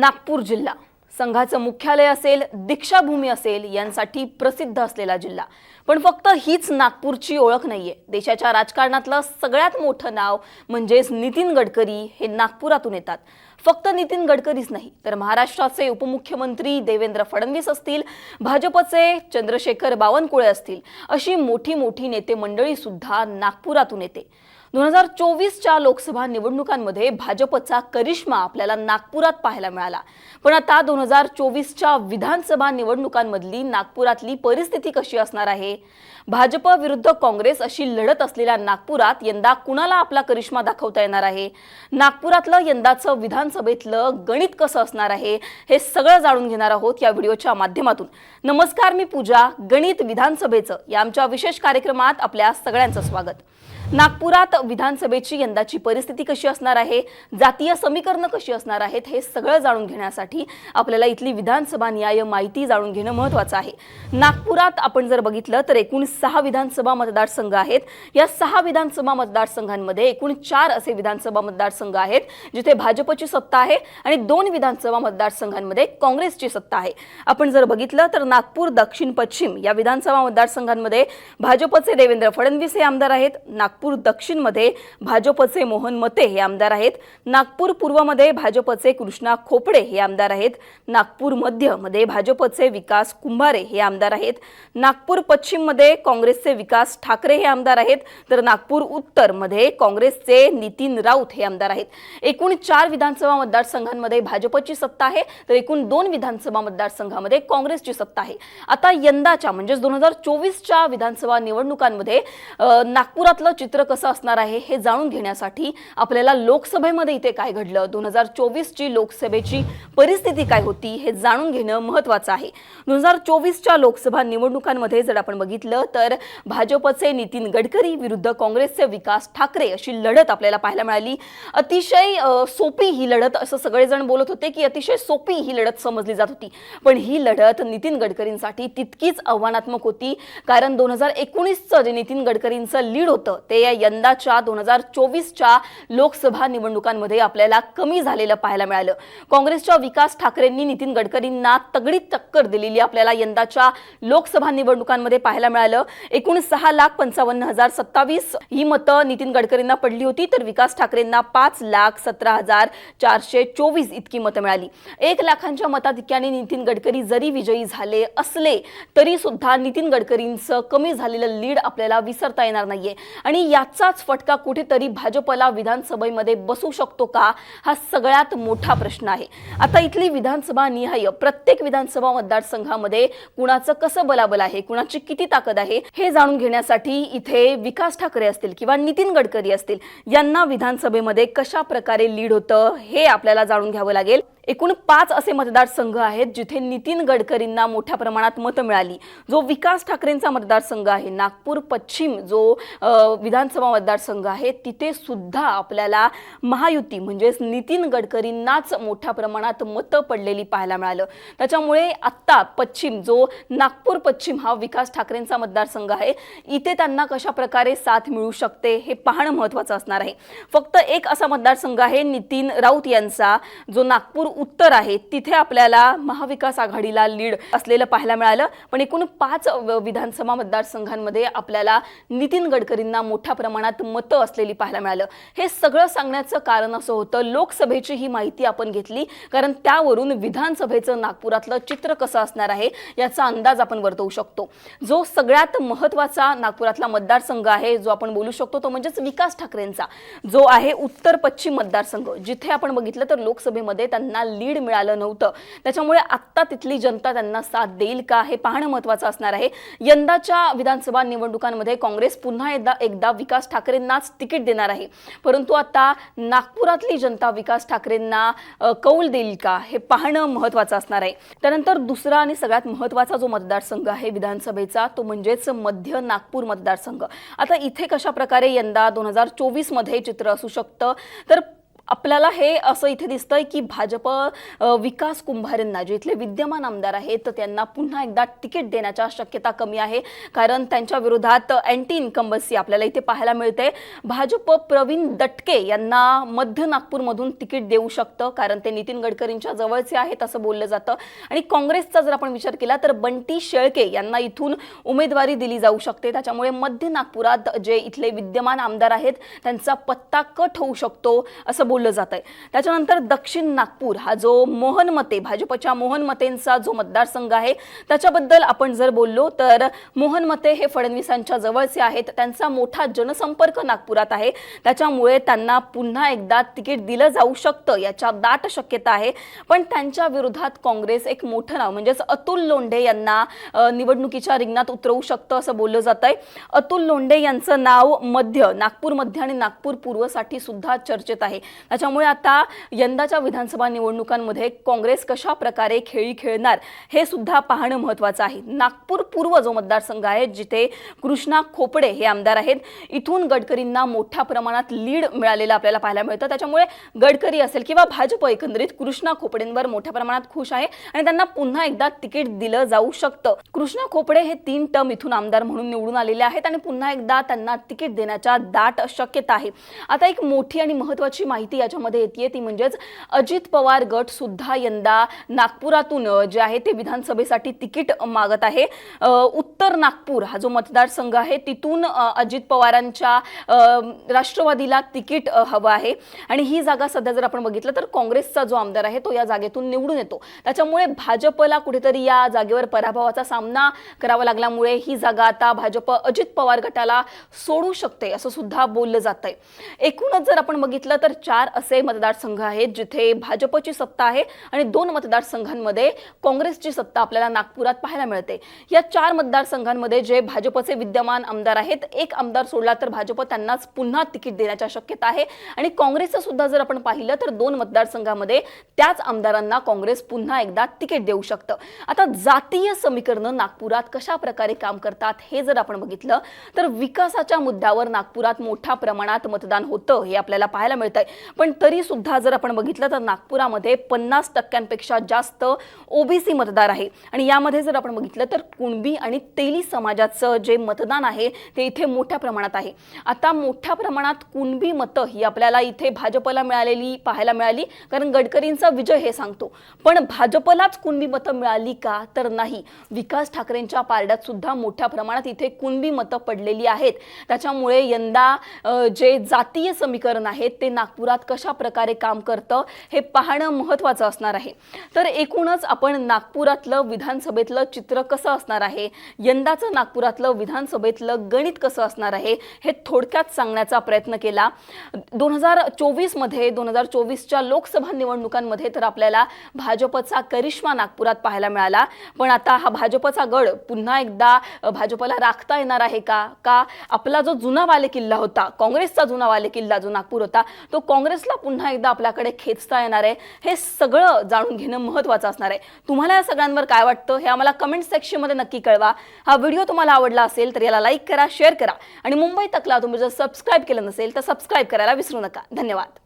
नागपूर जिल्हा. संघाचं मुख्यालय असेल दीक्षाभूमी असेल यांसाठी प्रसिद्ध असलेला जिल्हा. पण फक्त हीच नागपूरची ओळख नाहीये. देशाच्या राजकारणातलं सगळ्यात मोठं नाव म्हणजेच नितीन गडकरी हे नागपुरातून येतात. फक्त नितीन गडकरीच नाही तर महाराष्ट्राचे उपमुख्यमंत्री देवेंद्र फडणवीस असतील भाजपचे चंद्रशेखर बावनकुळे असतील अशी मोठी मोठी नेते मंडळी सुद्धा नागपुरातून येते. दोन हजार चोवीसच्या लोकसभा निवडणुकांमध्ये भाजपचा करिश्मा आपल्याला नागपुरात पाहायला मिळाला. पण आता दोन हजार चोवीसच्या विधानसभा निवडणुकांमधली नागपुरातली परिस्थिती कशी असणार आहे? भाजप विरुद्ध काँग्रेस अशी लढत असलेल्या नागपुरात यंदा कुणाला आपला करिश्मा दाखवता येणार आहे? नागपुरातलं यंदाचं विधानसभेतलं गणित कसं असणार आहे? हे सगळं जाणून घेणार आहोत या व्हिडिओच्या माध्यमातून. नमस्कार मी पूजा. गणित विधानसभेचं या आमच्या विशेष कार्यक्रमात आपल्या सगळ्यांचं स्वागत. नागपुरात विधानसभेची यंदाची परिस्थिती कशी असणार आहे? जातीय समीकरणं कशी असणार आहेत? हे सगळं जाणून घेण्यासाठी आपल्याला इथली विधानसभा न्याय माहिती जाणून घेणं महत्त्वाचं आहे. नागपुरात आपण जर बघितलं तर एकूण सहा विधानसभा मतदारसंघ आहेत. या सहा विधानसभा मतदारसंघांमध्ये एकूण चार असे विधानसभा मतदारसंघ आहेत जिथे भाजपची सत्ता आहे आणि दोन विधानसभा मतदारसंघांमध्ये काँग्रेसची सत्ता आहे. आपण जर बघितलं तर नागपूर दक्षिण पश्चिम या विधानसभा मतदारसंघांमध्ये भाजपचे देवेंद्र फडणवीस हे आमदार आहेत नागपूर दक्षिणमध्ये भाजपचे मोहन मते हे आमदार आहेत. नागपूर पूर्वमध्ये भाजपचे कृष्णा खोपडे हे आमदार आहेत. नागपूर मध्यमध्ये भाजपचे विकास कुंभारे हे आमदार आहेत. नागपूर पश्चिममध्ये काँग्रेसचे विकास ठाकरे हे आमदार आहेत. तर नागपूर उत्तरमध्ये काँग्रेसचे नितीन राऊत हे आमदार आहेत. एकूण चार विधानसभा मतदारसंघांमध्ये भाजपची सत्ता आहे. तर एकूण दोन विधानसभा मतदारसंघामध्ये काँग्रेसची सत्ता आहे. आता यंदाच्या म्हणजेच दोन हजार चोवीसच्या विधानसभा निवडणुकांमध्ये नागपुरातलं चित्र कसं असणार आहे हे जाणून घेण्यासाठी आपल्याला लोकसभेमध्ये इथे काय घडलं? दोन हजार चोवीसची लोकसभेची परिस्थिती काय होती हे जाणून घेणं महत्त्वाचं आहे. दोन हजार चोवीसच्या लोकसभा निवडणुकांमध्ये जर आपण बघितलं तर भाजपचे नितीन गडकरी विरुद्ध काँग्रेसचे विकास ठाकरे अशी लढत आपल्याला पाहायला मिळाली. अतिशय सोपी ही लढत असं सगळेजण बोलत होते की अतिशय सोपी ही लढत समजली जात होती. पण ही लढत नितीन गडकरींसाठी तितकीच आव्हानात्मक होती. कारण दोन हजार एकोणीसचं जे नितीन गडकरींचं लीड होतं ते या यंदाच्या दोन हजार चोवीसच्या लोकसभा निवडणुकांमध्ये आपल्याला कमी झालेलं पाहायला मिळालं. काँग्रेसच्या विकास ठाकरेंनी नितीन गडकरींना तगडी टक्कर दिलेली आपल्याला यंदाच्या लोकसभा निवडणुकांमध्ये पाहायला मिळालं. एकूण सहा लाख पंचावन्न हजार सत्तावीस ही मतं नितीन गडकरींना पडली होती तर विकास ठाकरेंना पाच लाख सतरा हजार चारशे चोवीस इतकी मतं मिळाली. एक लाखांच्या मताधिक्याने नितीन गडकरी जरी विजयी झाले असले तरी सुद्धा नितीन गडकरींचं कमी झालेलं लीड आपल्याला विसरता येणार नाहीये. आणि याचाच फटका कुठेतरी भाजपला विधानसभेमध्ये बसू शकतो का? हा सगळ्यात मोठा प्रश्न आहे. आता इथली विधानसभा निहाय प्रत्येक विधानसभा मतदारसंघामध्ये कुणाचं कसं बलाबल आहे? कुणाची किती ताकद आहे? हे जाणून घेण्यासाठी इथे विकास ठाकरे असतील किंवा नितीन गडकरी असतील यांना विधानसभेमध्ये कशा प्रकारे लीड होतं हे आपल्याला जाणून घ्यावं लागेल. एकूण पाच असे मतदारसंघ आहेत जिथे नितीन गडकरींना मोठ्या प्रमाणात मतं मिळाली. जो विकास ठाकरेंचा मतदारसंघ आहे नागपूर पश्चिम जो विधानसभा मतदारसंघ आहे तिथे सुद्धा आपल्याला महायुती म्हणजेच नितीन गडकरींनाच मोठ्या प्रमाणात मतं पडलेली पाहायला मिळालं. त्याच्यामुळे आत्ता पश्चिम जो नागपूर पश्चिम हा विकास ठाकरेंचा मतदारसंघ आहे इथे त्यांना कशा प्रकारे साथ मिळू शकते हे पाहणं महत्त्वाचं असणार आहे. फक्त एक असा मतदारसंघ आहे नितीन राऊत यांचा जो नागपूर उत्तर आहे. तिथे आपल्याला महाविकास आघाडीला लीड असलेलं पाहायला मिळालं. पण एकूण पाच विधानसभा मतदारसंघांमध्ये आपल्याला नितीन गडकरींना मोठ्या प्रमाणात मतं असलेली पाहायला मिळालं. हे सगळं सांगण्याचं कारण असं होतं लोकसभेची ही माहिती आपण घेतली. कारण त्यावरून विधानसभेचं नागपुरातलं चित्र कसं असणार आहे याचा अंदाज आपण वर्तवू शकतो. जो सगळ्यात महत्त्वाचा नागपुरातला मतदारसंघ आहे जो आपण बोलू शकतो तो म्हणजेच विकास ठाकरेंचा. जो आहे उत्तर पश्चिम मतदारसंघ. जिथे आपण बघितलं तर लोकसभेमध्ये त्यांना लीड मिळालं नव्हतं. त्याच्यामुळे आत्ता तिथली जनता त्यांना साथ देईल का हे पाहणं महत्वाचं असणार आहे. यंदाच्या विधानसभा निवडणुकांमध्ये काँग्रेस पुन्हा एकदा एकदा विकास ठाकरेंनाच तिकीट देणार आहे. परंतु आता नागपुरातली जनता विकास ठाकरेंना कौल देईल का हे पाहणं महत्त्वाचं असणार आहे. त्यानंतर दुसरा आणि सगळ्यात महत्त्वाचा जो मतदारसंघ आहे विधानसभेचा तो म्हणजेच मध्य नागपूर मतदारसंघ. आता इथे कशा प्रकारे यंदा दोन हजार चोवीसमध्ये चित्र असू शकतं? तर आपल्याला हे असं इथे दिसतंय की भाजप विकास कुंभारेंना जे इथले विद्यमान आमदार आहेत तर त्यांना पुन्हा एकदा तिकीट देण्याच्या शक्यता कमी आहे. कारण त्यांच्या विरोधात अँटी इन्कम्बसी आपल्याला इथे पाहायला मिळते. भाजप प्रवीण दटके यांना मध्य नागपूरमधून तिकीट देऊ शकतं कारण ते नितीन गडकरींच्या जवळचे आहेत असं बोललं जातं. आणि काँग्रेसचा जर आपण विचार केला तर बंटी शेळके यांना इथून उमेदवारी दिली जाऊ शकते. त्याच्यामुळे मध्य नागपुरात जे इथले विद्यमान आमदार आहेत त्यांचा पत्ता कट होऊ शकतो असं बोललं जात आहे त्याच्यानंतर दक्षिण नागपूर हा जो मोहन मते भाजपच्या मोहन मतेंचा जो मतदारसंघ आहे त्याच्याबद्दल आपण जर बोललो तर मोहन मते हे फडणवीसांच्या जवळचे आहेत. त्यांचा मोठा जनसंपर्क नागपुरात आहे. त्याच्यामुळे त्यांना पुन्हा एकदा तिकीट दिलं जाऊ शकतं याच्या दाट शक्यता आहे. पण त्यांच्या विरोधात काँग्रेस एक मोठं नाव म्हणजेच अतुल लोंढे यांना निवडणुकीच्या रिंगणात उतरवू शकतं असं बोललं जात आहे अतुल लोंढे यांचं नाव मध्य नागपूर मध्य आणि नागपूर पूर्वसाठी सुद्धा चर्चेत आहे. त्याच्यामुळे आता यंदाच्या विधानसभा निवडणुकांमध्ये काँग्रेस कशा प्रकारे खेळी खेळणार हे सुद्धा पाहणं महत्त्वाचं आहे. नागपूर पूर्व जो मतदारसंघ आहे जिथे कृष्णा खोपडे हे आमदार आहेत इथून गडकरींना मोठ्या प्रमाणात लीड मिळालेलं आपल्याला पाहायला मिळतं. त्याच्यामुळे गडकरी असेल किंवा भाजप एकंदरीत कृष्णा खोपडेंवर मोठ्या प्रमाणात खुश आहे आणि त्यांना पुन्हा एकदा तिकीट दिलं जाऊ शकतं. कृष्णा खोपडे हे तीन टर्म इथून आमदार म्हणून निवडून आलेले आहेत आणि पुन्हा एकदा त्यांना तिकीट देण्याच्या दाट शक्यता आहे. आता एक मोठी आणि महत्वाची माहिती याच्यामध्ये येते ती म्हणजेच अजित पवार गट सुद्धा यंदा नागपुरातून जे आहे ते विधानसभेसाठी तिकीट मागत आहे. उत्तर नागपूर हा जो मतदारसंघ आहे तिथून अजित पवारांच्या राष्ट्रवादीला तिकीट हवं आहे. आणि ही जागा सध्या जर आपण बघितलं तर काँग्रेसचा जो आमदार आहे तो या जागेतून निवडून येतो. त्याच्यामुळे भाजपला कुठेतरी या जागेवर पराभवाचा सामना करावा लागल्यामुळे ही जागा आता भाजप अजित पवार गटाला सोडू शकते असं सुद्धा बोललं जात आहे एकूणच जर आपण बघितलं तर चार असे मतदारसंघ आहेत जिथे भाजपची सत्ता आहे आणि दोन मतदारसंघांमध्ये काँग्रेसची सत्ता आपल्याला नागपुरात पाहायला मिळते. या चार मतदारसंघांमध्ये जे भाजपचे विद्यमान आमदार आहेत एक आमदार सोडला तर भाजप त्यांनाच पुन्हा तिकीट देण्याच्या शक्यता आहे. आणि काँग्रेसचं सुद्धा जर आपण पाहिलं तर दोन मतदारसंघामध्ये त्याच आमदारांना काँग्रेस पुन्हा एकदा तिकीट देऊ शकतं. आता जातीय समीकरणं नागपुरात कशा प्रकारे काम करतात हे जर आपण बघितलं तर विकासाच्या मुद्द्यावर नागपुरात मोठ्या प्रमाणात मतदान होतं हे आपल्याला पाहायला मिळतंय. पण तरी सुद्धा जर आपण बघितलं तर नागपुरामध्ये पन्नास टक्क्यांपेक्षा जास्त ओबीसी मतदार आहे. आणि यामध्ये जर आपण बघितलं तर कुणबी आणि तेली समाजाचं जे मतदान आहे ते इथे मोठ्या प्रमाणात आहे. आता मोठ्या प्रमाणात कुणबी मतं ही आपल्याला इथे भाजपला मिळालेली पाहायला मिळाली कारण गडकरींचा विजय हे सांगतो. पण भाजपलाच कुणबी मतं मिळाली का? तर नाही. विकास ठाकरेंच्या पारड्यात सुद्धा मोठ्या प्रमाणात इथे कुणबी मतं पडलेली आहेत. त्याच्यामुळे यंदा जे जातीय समीकरण आहे ते नागपुरात कशा प्रकारे काम करतं हे पाहणं महत्त्वाचं असणार आहे. तर एकूणच आपण नागपुरातलं विधानसभेतलं चित्र कसं असणार आहे? यंदाचं नागपुरातलं विधानसभेतलं गणित कसं असणार आहे? हे थोडक्यात सांगण्याचा प्रयत्न केला. दोन हजार चोवीसमध्ये दोन हजार चोवीसच्या लोकसभा निवडणुकांमध्ये तर आपल्याला भाजपचा करिश्मा नागपुरात पाहायला मिळाला. पण आता हा भाजपचा गड पुन्हा एकदा भाजपला राखता येणार आहे का? का? आपला जो जुना वाले किल्ला होता काँग्रेसचा जुना वाले किल्ला जो नागपूर होता तो काँग्रेस काँग्रेसला पुन्हा एकदा आपल्याकडे खेचता येणार आहे हे सगळं जाणून घेणं महत्त्वाचं असणार आहे. तुम्हाला या सगळ्यांवर काय वाटतं हे आम्हाला कमेंट सेक्शनमध्ये नक्की कळवा. हा व्हिडिओ तुम्हाला आवडला असेल तर याला लाईक करा शेअर करा. आणि मुंबई तकला तुम्ही जर सबस्क्राईब केलं नसेल तर सबस्क्राईब करायला विसरू नका. धन्यवाद.